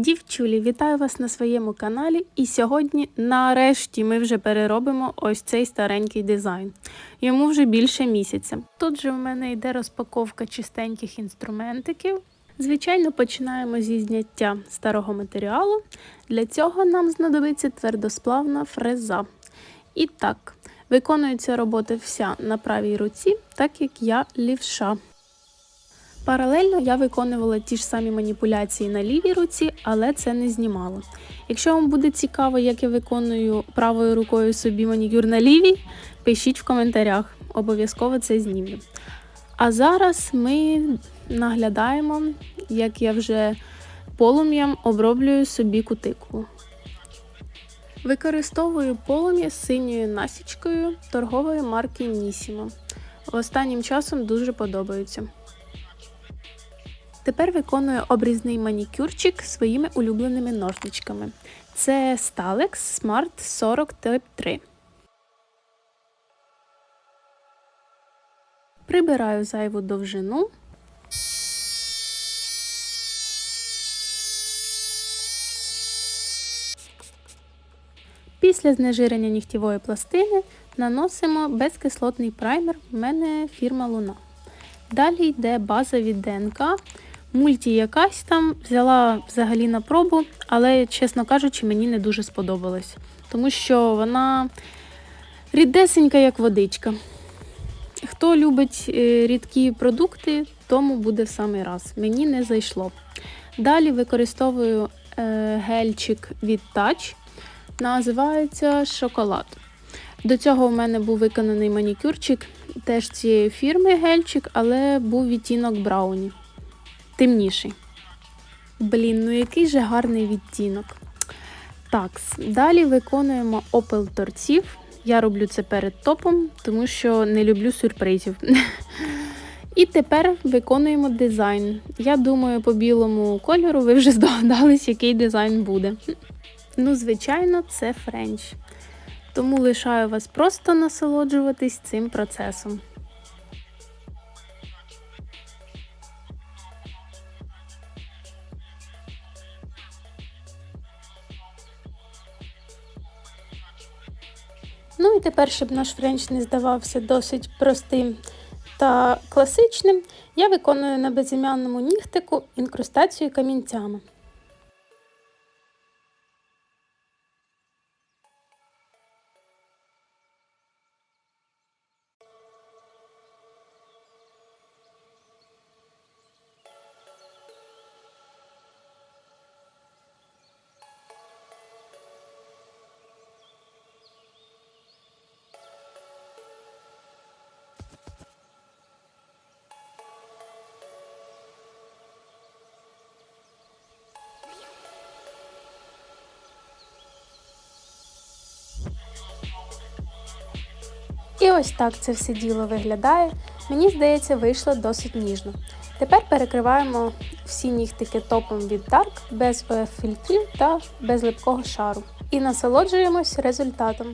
Дівчулі, вітаю вас на своєму каналі. І сьогодні, нарешті, ми вже переробимо ось цей старенький дизайн. Йому вже більше місяця. Тут же в мене йде розпаковка чистеньких інструментиків. Звичайно, починаємо зі зняття старого матеріалу. Для цього нам знадобиться твердосплавна фреза. І так, виконується робота вся на правій руці, так як я лівша. Паралельно я виконувала ті ж самі маніпуляції на лівій руці, але це не знімало. Якщо вам буде цікаво, як я виконую правою рукою собі манікюр на лівій, пишіть в коментарях, обов'язково це знімлю. А зараз ми наглядаємо, як я вже полум'ям оброблюю собі кутикулу. Використовую полум'я з синьою насічкою торгової марки Нісімо. Останнім часом дуже подобаються. Тепер виконую обрізний манікюрчик своїми улюбленими ножничками. Це Stalex Smart 40 Type 3. Прибираю зайву довжину. Після знежирення нігтєвої пластини наносимо безкислотний праймер. У мене фірма Луна. Далі йде база від ДНК. Мульті якась там взяла взагалі на пробу, але, чесно кажучи, мені не дуже сподобалось, тому що вона рідесенька, як водичка. Хто любить е, рідкі продукти, тому буде в самий раз. Мені не зайшло. Далі використовую е, гельчик від Touch, називається шоколад. До цього в мене був виконаний манікюрчик теж цієї фірми гельчик, але був відтінок брауні. Темніший. Блін, ну який же гарний відтінок. Так, далі виконуємо опел торців. Я роблю це перед топом, тому що не люблю сюрпризів. І тепер виконуємо дизайн. Я думаю, по білому кольору ви вже здогадались, який дизайн буде. Ну, звичайно, це френч. Тому лишаю вас просто насолоджуватись цим процесом. Ну і тепер, щоб наш френч не здавався досить простим та класичним, я виконую на безім'янному нігтику інкрустацію камінцями. І ось так це все діло виглядає. Мені здається, вийшло досить ніжно. Тепер перекриваємо всі нігтики топом від Dark без фільтрів та без липкого шару. І насолоджуємось результатом.